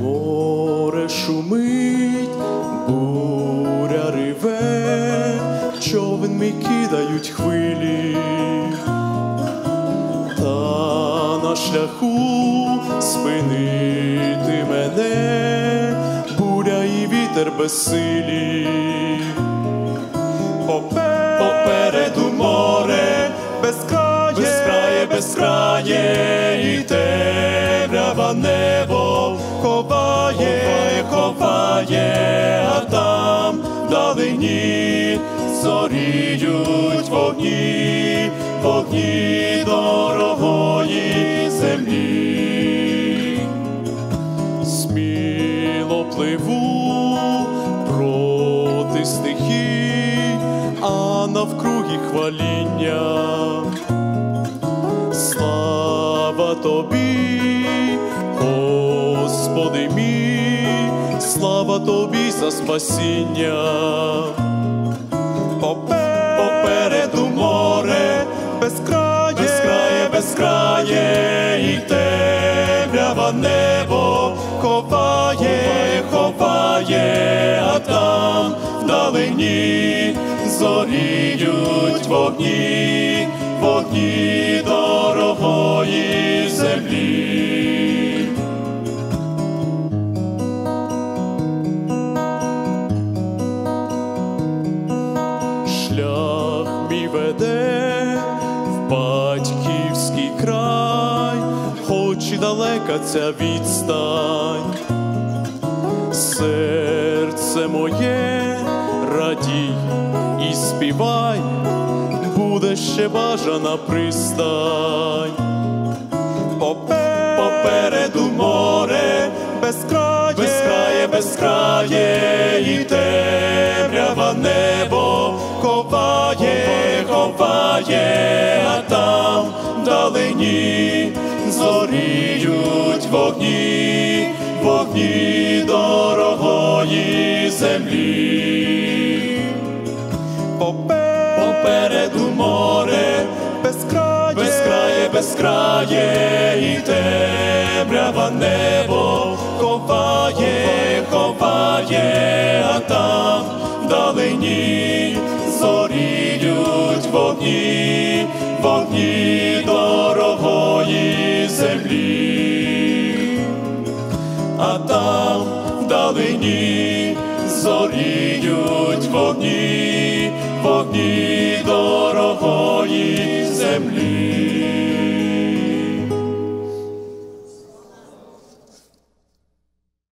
Море шумить, буря риве, човен кидають хвилі, та на шляху спинити мене, буря і вітер безсилі безкрає, безкрає, безкрає, і темрява небо ховає, ховає, а там вдалині зоріють вогні, вогні дорогої землі. Сміло пливу проти стихій, навкруги хваління. Слава тобі, Господи мій, слава тобі за спасіння. Попе- Попереду море, безкрає, безкрає, безкрає, і темрява небо ховає, ховає, а там вдалині зоріють вогні, вогні дорогої землі. Шлях мій в батьківський край, хоч і далека ця відстань. Серце моє радій і співай, буде ще бажана пристань. Попереду море, безкрає, безкрає, безкрає, і темрява небо ховає, ховає, а там вдалині зоріють вогні, вогні дорогої землі. Попе- Попереду море, безкрає, безкрає, безкрає, і темрява небо ховає, ховає, а там вдалині зоріють вогні, вогні дорогої землі. А там вдалині зоріють вогні, вогні дорогої землі.